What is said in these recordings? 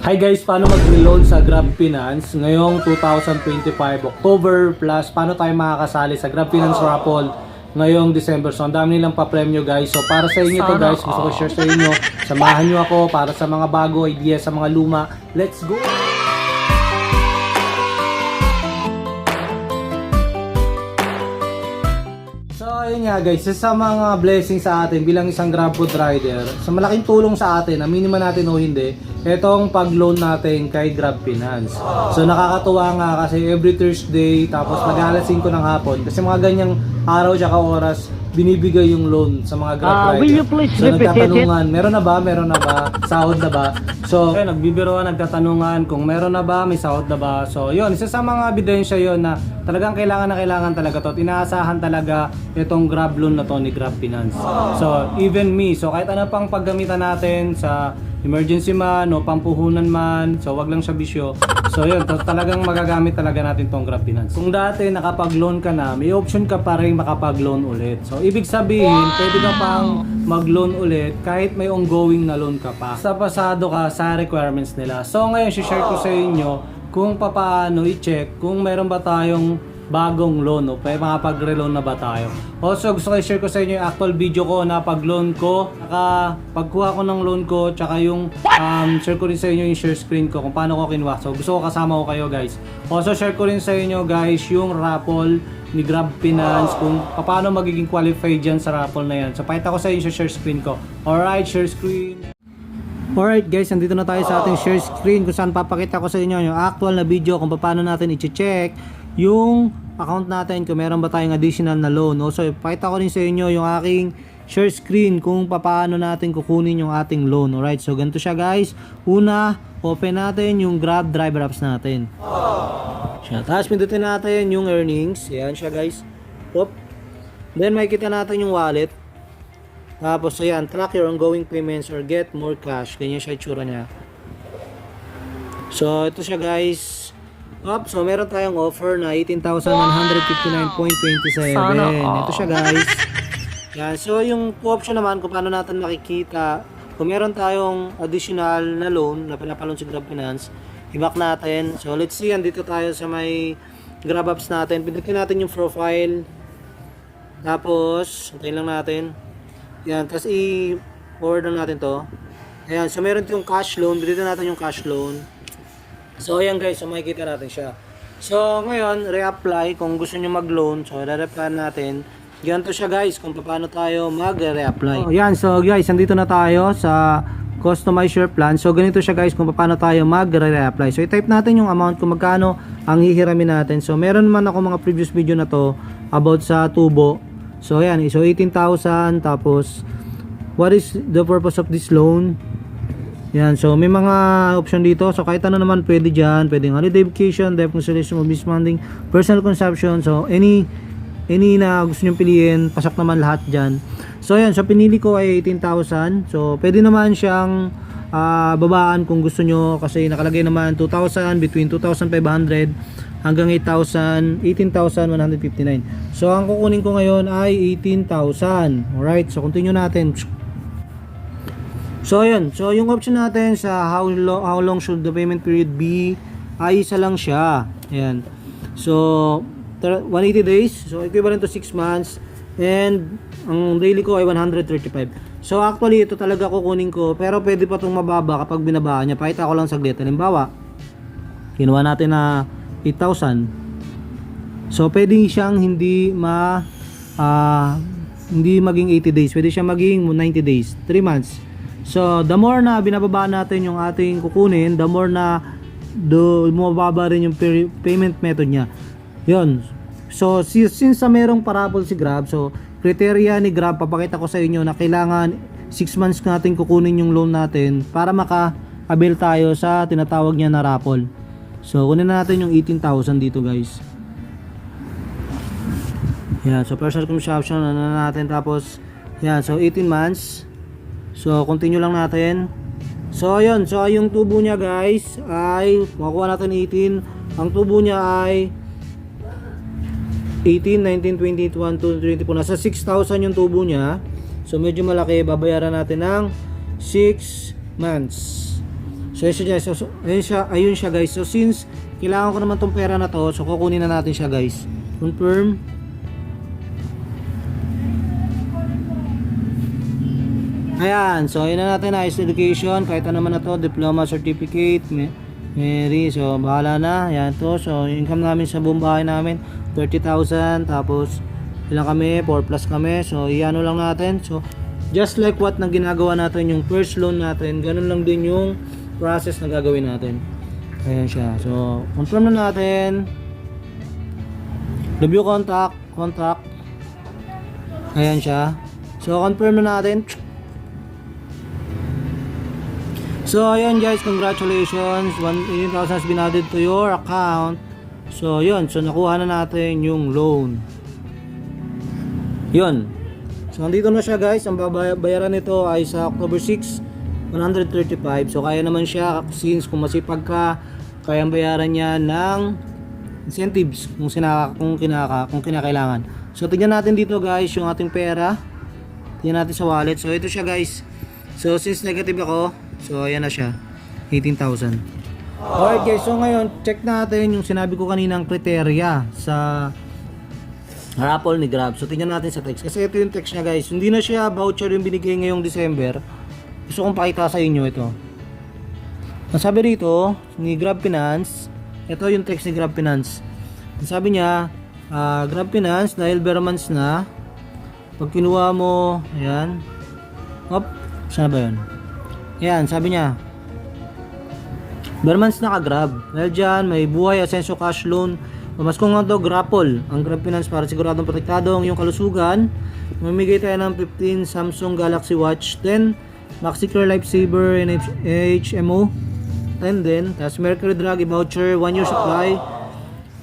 Hi guys, paano mag-loan sa Grab Finance ngayong 2025 October plus paano tayo makakasali sa Grab Finance Raffle ngayong December. So ang dami nilang pa-premyo guys. So para sa inyo to guys, gusto ko share sa inyo. Samahan nyo ako para sa mga bago idea sa mga luma. Let's go! So ayun nga guys, sa mga blessings sa atin bilang isang Grab Food rider, sa malaking tulong sa atin, aminin man natin o hindi, itong pag-loan natin kay Grab Finance. So nakakatuwa nga kasi every Thursday, tapos nag-alas 5 ng hapon, kasi mga ganyang araw tsaka oras, binibigay yung loan sa mga Grab rider. will you please so repeat it? meron na ba, meron na ba, sahod na ba? So, ayun, nagbibiroan, nagtatanungan kung meron na ba, may sahod na ba. So, yun, isa sa mga ebidensya yun na talagang kailangan na kailangan talaga to. at Inaasahan talaga itong Grab loan na to ni Grab Finance. So, even me, so kahit ano pang paggamitan natin sa emergency man o pampuhunan man, so wag lang siya bisyo. So yun, talagang magagamit talaga natin tong Grab Finance. Kung dati nakapag-loan ka na, may option ka pa rin makapag-loan ulit. So ibig sabihin, pwede ka pang mag-loan ulit kahit may ongoing na loan ka pa. Sa pasado ka sa requirements nila. So ngayon, share ko sa inyo kung papaano i-check kung meron ba tayong bagong loan o pa makapag-reloan na ba tayo. Also, gusto ko i-share ko sa inyo yung actual video ko na pag-loan ko, naka pagkuha ko ng loan ko, tsaka yung um, share ko rin sa inyo yung share screen ko kung paano ko kinuha. So, gusto ko kasama ko kayo guys. Also, share ko rin sa inyo guys yung raffle ni Grab Finance kung paano magiging qualified dyan sa raffle na yan. So, pakita ko sa inyo sa share screen ko. Alright, share screen. Alright guys, nandito na tayo sa ating share screen kung saan papakita ko sa inyo yung actual na video kung paano natin i-check yung account natin kung meron ba tayong additional na loan. Also, ipakita ko rin sa inyo yung aking share screen kung paano natin kukunin yung ating loan. Alright, so ganito siya guys. Una, open natin yung Grab driver apps natin. Siya. Tapos pindutin natin yung earnings. Yan siya guys. Oop. Then makikita natin yung wallet. Tapos ayan, track your ongoing payments or get more cash. Ganyan siya itsura niya. So ito siya guys. Up, so meron tayong offer na 18,159.27. Ito siya guys. Yan, so yung option naman kung paano natin makikita kung meron tayong additional na loan na pinapalon sa Grab Finance, i-back natin. So let's see, andito tayo sa may Grab apps natin. Pindutin natin yung profile. Tapos, antayin lang natin. Yan, tapos i-forward lang natin to. Ayan, so meron yung cash loan. Dito natin yung cash loan. So, ayan guys, so makikita natin siya. So, ngayon, reapply kung gusto nyo mag-loan. So, re-apply natin. Ganito siya guys, kung paano tayo mag-reapply. Oh, yan, so guys, nandito na tayo sa customize your plan. So, ganito siya guys, kung paano tayo mag-reapply. So, i-type natin yung amount kung magkano ang hihiramin natin. So, meron man ako mga previous video na to about sa tubo. So, ayan, so 18,000 tapos what is the purpose of this loan? Yan, so may mga option dito. So kahit ano naman pwede dyan. Pwedeng holiday vacation, debt cancellation, mobility funding, personal consumption. So any any na gusto nyo piliin, pasok naman lahat dyan. So yan, so pinili ko ay 18,000. So pwede naman siyang ah, babaan kung gusto nyo kasi nakalagay naman 2,000 between 2,500 hanggang 8,000, 18,159. So ang kukunin ko ngayon ay 18,000. Alright, so continue natin. So ayun, so yung option natin sa how long how long should the payment period be ay isa lang siya. Ayan. So ter- 180 days, so equivalent to 6 months and ang daily ko ay 135. So actually ito talaga kukunin ko pero pwede pa itong mababa kapag binabaan niya. Pakita ko lang saglit. Halimbawa, kinuha natin na 8,000. So pwede siyang hindi ma ah, hindi maging 80 days. Pwede siya maging 90 days, 3 months. So, the more na binababa natin yung ating kukunin, the more na do bumababa rin yung pay- payment method niya. Yun. So, si- since sa merong parabol si Grab, so, criteria ni Grab, papakita ko sa inyo na kailangan 6 months natin kukunin yung loan natin para maka-avail tayo sa tinatawag niya na raffle. So, kunin na natin yung 18,000 dito guys. Yan, so personal consumption ano na natin tapos yan, so 18 months. So continue lang natin. So ayun, so yung tubo niya guys ay makuha natin 18. Ang tubo niya ay 18, 19, 20, 21, 22, 24. Nasa 6,000 yung tubo niya. So medyo malaki, babayaran natin ng 6 months. So, ayun siya, so, ayun siya, ayun siya guys. So, since kailangan ko naman tong pera na to, so kukunin na natin siya guys. Confirm. Ayan, so ayun na natin, highest education, kahit ano naman na to, diploma, certificate, Mary, so bahala na, ayan to, so income namin sa buong bahay namin, 30,000, tapos ilang kami, 4 plus kami, so iano lang natin, so just like what na ginagawa natin yung first loan natin, ganun lang din yung process na gagawin natin. Ayan siya, so confirm na natin, review contact, contact, ayan siya, so confirm na natin, So, ayun guys, congratulations. 1,000 has been added to your account. So, yun. So, nakuha na natin yung loan. Yun. So, nandito na siya guys. Ang babayaran nito ay sa October 6, 135. So, kaya naman siya since kung masipag ka, kayang bayaran niya ng incentives kung, sinaka, kung, kinaka, kung kinakailangan. So, tignan natin dito guys yung ating pera. Tignan natin sa wallet. So, ito siya guys. So, since negative ako, so, ayan na siya. 18,000. Alright guys, so ngayon, check natin yung sinabi ko kaninang kriteria sa raffle ni Grab. So, tingnan natin sa text. Kasi ito yung text niya guys. Hindi na siya voucher yung binigay ngayong December. Gusto kong pakita sa inyo ito. Ang sabi rito, ni Grab Finance, ito yung text ni Grab Finance. Ang sabi niya, ah, Grab Finance, dahil bare months na, pag kinuha mo, ayan, hop, saan ba yun? Ayan, sabi niya, Bermans naka-grab. Dahil dyan, may buhay, asenso, cash loan. Pamaskong nga to, grapple. Ang Grab Finance para siguradong protektado ang iyong kalusugan. Mamigay tayo ng 15 Samsung Galaxy Watch 10, MaxiCare Lifesaver NH HMO 10 din. Tapos Mercury Drug voucher, 1 year supply.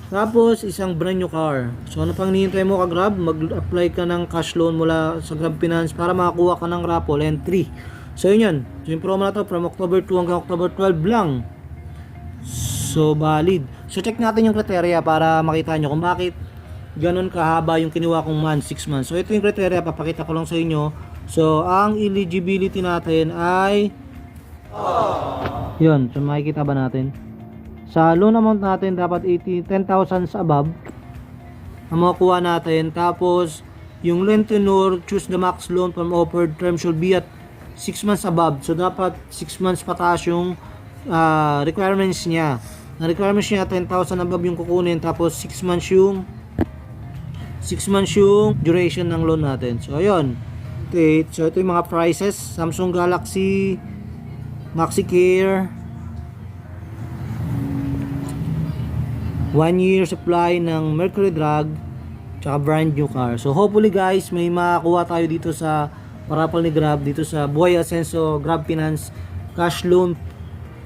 Tapos isang brand new car. So ano pang hinihintay mo ka Grab? Mag-apply ka ng cash loan mula sa Grab Finance para makakuha ka ng raffle entry. So yun yun. So yung promo na to from October 2 hanggang October 12 lang. So, valid. So, check natin yung criteria para makita nyo kung bakit ganun kahaba yung kinuha kong month, 6 months. So, ito yung criteria, papakita ko lang sa inyo. So, ang eligibility natin ay yun, so makikita ba natin? Sa loan amount natin, dapat 80, 10,000 sa above ang makukuha natin. Tapos, yung loan tenure, choose the max loan from offered term should be at 6 months above. So, dapat 6 months pataas yung ah, requirements niya. Na requirements niya 10,000 above yung kukunin tapos 6 months yung 6 months yung duration ng loan natin. So ayun. Okay, so ito yung mga prices. Samsung Galaxy MaxiCare 1 year supply ng Mercury Drug tsaka brand new car. So hopefully guys, may makakuha tayo dito sa parapal ni Grab dito sa Buhay Ascenso Grab Finance Cash Loan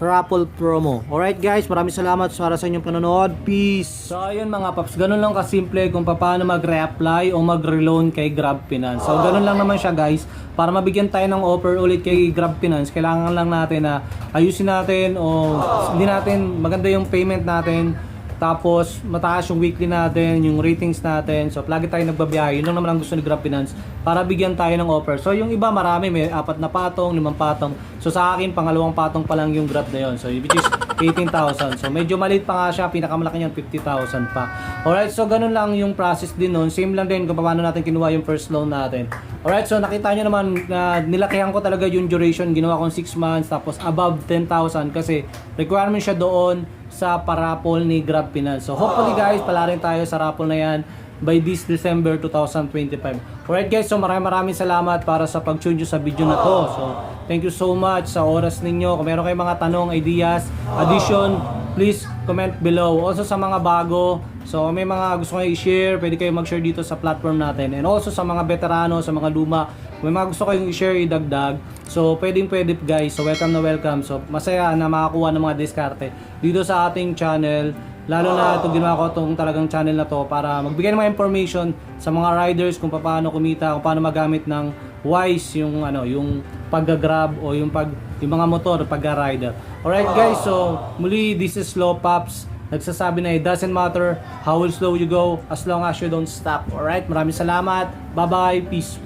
raffle promo. Alright guys, maraming salamat para sa inyong panonood. Peace! So ayun mga paps, ganun lang kasimple kung paano mag-reapply o mag-reloan kay Grab Finance. So ganun lang naman siya guys. Para mabigyan tayo ng offer ulit kay Grab Finance, kailangan lang natin na ayusin natin o hindi natin maganda yung payment natin tapos, mataas yung weekly natin, yung ratings natin. So, lagi tayo nagbabiyahe. Yun lang naman ang gusto ni Grab Finance para bigyan tayo ng offer. So, yung iba marami. May apat na patong, limang patong. So, sa akin, pangalawang patong pa lang yung Grab na yun. So, which is 18,000. So, medyo maliit pa nga siya. Pinakamalaki niyan, 50,000 pa. Alright, so ganun lang yung process din nun. Same lang din kung paano natin kinuha yung first loan natin. Alright, so nakita nyo naman na nilakihan ko talaga yung duration. Ginawa kong 6 months, tapos above 10,000 kasi requirement siya doon sa parapol ni Grab Finance. So hopefully guys, pala rin tayo sa raffle na yan by this December 2025. Alright guys, so maraming maraming salamat para sa pag-tune nyo sa video na to. So thank you so much sa oras ninyo. Kung meron kayong mga tanong, ideas, addition, please comment below. Also sa mga bago, so may mga gusto kayo i-share, pwede kayo mag-share dito sa platform natin. And also sa mga veterano, sa mga luma, may mga gusto kayong i-share, idagdag. So, pwedeng pwede guys. So, welcome na welcome. So, masaya na makakuha ng mga diskarte dito sa ating channel. Lalo na ito ginawa ko itong talagang channel na to para magbigay ng mga information sa mga riders kung paano kumita, kung paano magamit ng wise yung ano, yung pagga-grab o yung pag yung mga motor pagga-rider. Alright guys, so muli this is Slow Pops. Nagsasabi na it doesn't matter how slow you go as long as you don't stop. Alright, maraming salamat. Bye-bye. Peace.